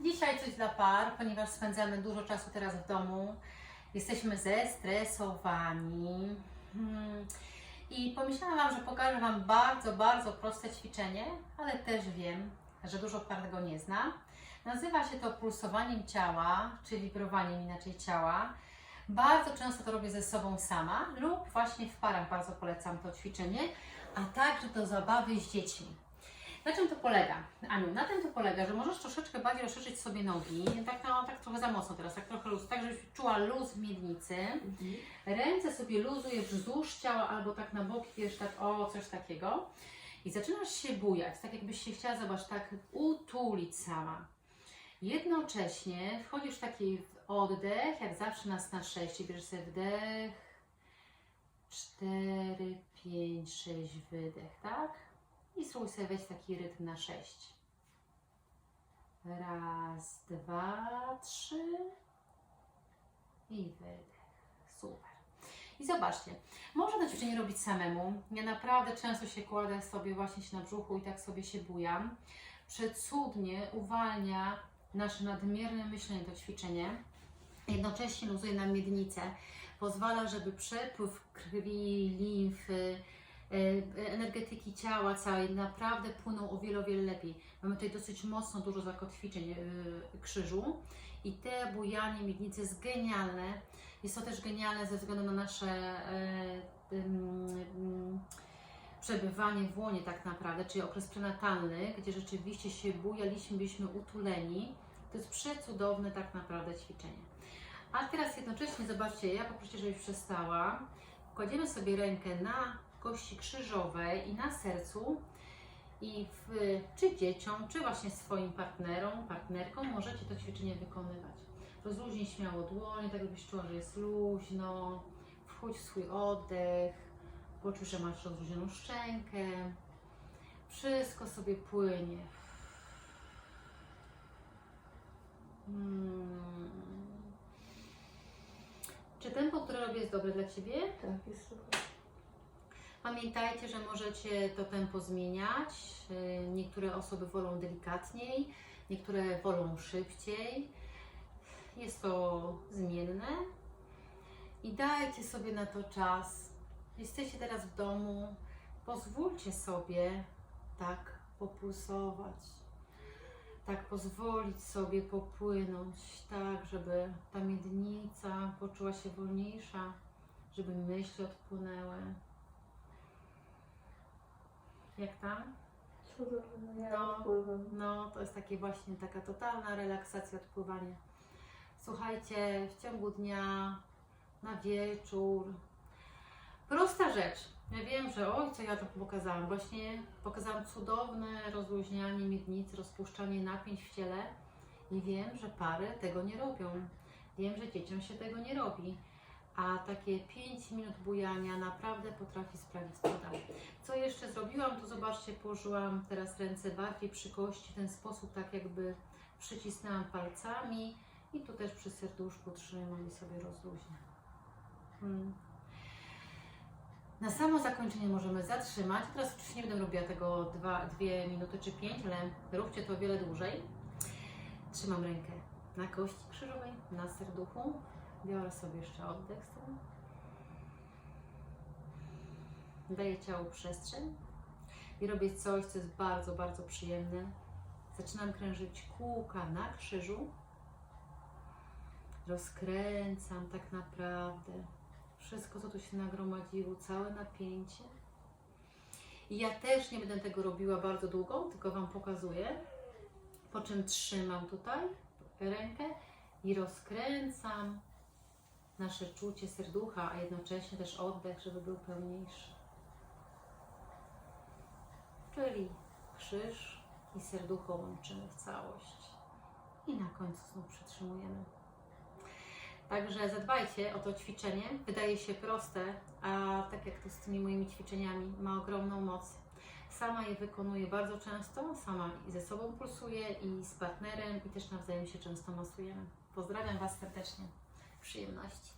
Dzisiaj coś dla par, ponieważ spędzamy dużo czasu teraz w domu. Jesteśmy zestresowani. Hmm. I pomyślałam Wam, że pokażę Wam bardzo, bardzo proste ćwiczenie, ale też wiem, że dużo par tego nie zna. Nazywa się to pulsowaniem ciała, czy wibrowaniem inaczej ciała. Bardzo często to robię ze sobą sama lub właśnie w parach bardzo polecam to ćwiczenie, a także do zabawy z dziećmi. Na czym to polega? Aniu, na tym to polega, że możesz troszeczkę bardziej rozszerzyć sobie nogi, tak, no, tak trochę za mocno teraz, tak trochę luz, tak żebyś czuła luz w miednicy. Ręce sobie luzuje wzdłuż ciała albo tak na boki, wiesz, tak o, coś takiego. I zaczynasz się bujać, tak jakbyś się chciała, zobacz, tak utulić sama. Jednocześnie wchodzisz w taki oddech, jak zawsze nas na 6, bierzesz sobie wdech, 4, 5, 6, wydech, tak? I spróbuj sobie wejść taki rytm na 6. Raz, dwa, trzy i wydech. Super. I zobaczcie, można to ćwiczenie robić samemu. Ja naprawdę często się kładę sobie właśnie się na brzuchu i tak sobie się bujam. Przecudnie uwalnia nasze nadmierne myślenie to ćwiczenie. Jednocześnie luzuje nam miednicę. Pozwala, żeby przepływ krwi, limfy, energetyki ciała całej naprawdę płyną o wiele, wiele lepiej. Mamy tutaj dosyć mocno dużo zakotwiczeń e, krzyżu i te bujanie miednicy jest genialne. Jest to też genialne ze względu na nasze e, przebywanie w łonie tak naprawdę, czyli okres prenatalny, gdzie rzeczywiście się bujaliśmy, byliśmy utuleni. To jest przecudowne tak naprawdę ćwiczenie. A teraz jednocześnie zobaczcie, ja poproszę, żebyś przestała. Kładziemy sobie rękę na kości krzyżowej i na sercu i w, czy dzieciom, czy właśnie swoim partnerom, partnerkom możecie to ćwiczenie wykonywać. Rozluźnij śmiało dłonie, tak jakbyś czuła, że jest luźno. Wchódź w swój oddech. Poczuj, że masz rozluźnioną szczękę. Wszystko sobie płynie. Hmm. Czy tempo, które robię, jest dobre dla Ciebie? Tak, jest super. Pamiętajcie, że możecie to tempo zmieniać. Yy, Niektóre osoby wolą delikatniej, niektóre wolą szybciej. Jest to zmienne. I dajcie sobie na to czas. Jesteście teraz w domu. Pozwólcie sobie tak populsować. Tak pozwolić sobie popłynąć, tak, żeby ta miednica poczuła się wolniejsza, żeby myśli odpłynęły. Jak tam? No. No, to jest takie właśnie taka totalna relaksacja, odpływanie. Słuchajcie, w ciągu dnia, na wieczór. Prosta rzecz. Ja wiem, że oj, co ja to pokazałam. Właśnie pokazałam cudowne rozluźnianie miednicy, rozpuszczanie napięć w ciele i wiem, że pary tego nie robią. Wiem, że dzieciom się tego nie robi. A takie 5 minut bujania naprawdę potrafi sprawić cuda. Co jeszcze zrobiłam, to zobaczcie, położyłam teraz ręce bardziej przy kości, w ten sposób tak jakby przycisnęłam palcami i tu też przy serduszku trzymam i sobie rozluźniam. Hmm. Na samo zakończenie możemy zatrzymać. Teraz oczywiście nie będę robiła tego 2 minuty czy 5, ale róbcie to o wiele dłużej. Trzymam rękę na kości krzyżowej, na serduchu. Biorę sobie jeszcze oddech tym. Daję ciału przestrzeń i robię coś, co jest bardzo, bardzo przyjemne. Zaczynam krężyć kółka na krzyżu. Rozkręcam tak naprawdę wszystko, co tu się nagromadziło, całe napięcie. I ja też nie będę tego robiła bardzo długo, tylko Wam pokazuję. Po czym trzymam tutaj rękę i rozkręcam nasze czucie serducha, a jednocześnie też oddech, żeby był pełniejszy. Czyli krzyż i serducho łączymy w całość. I na końcu znów przytrzymujemy. Także zadbajcie o to ćwiczenie. Wydaje się proste, a tak jak to z tymi moimi ćwiczeniami, ma ogromną moc. Sama je wykonuję bardzo często, sama i ze sobą pulsuję, i z partnerem, i też nawzajem się często masujemy. Pozdrawiam Was serdecznie. Przyjemności.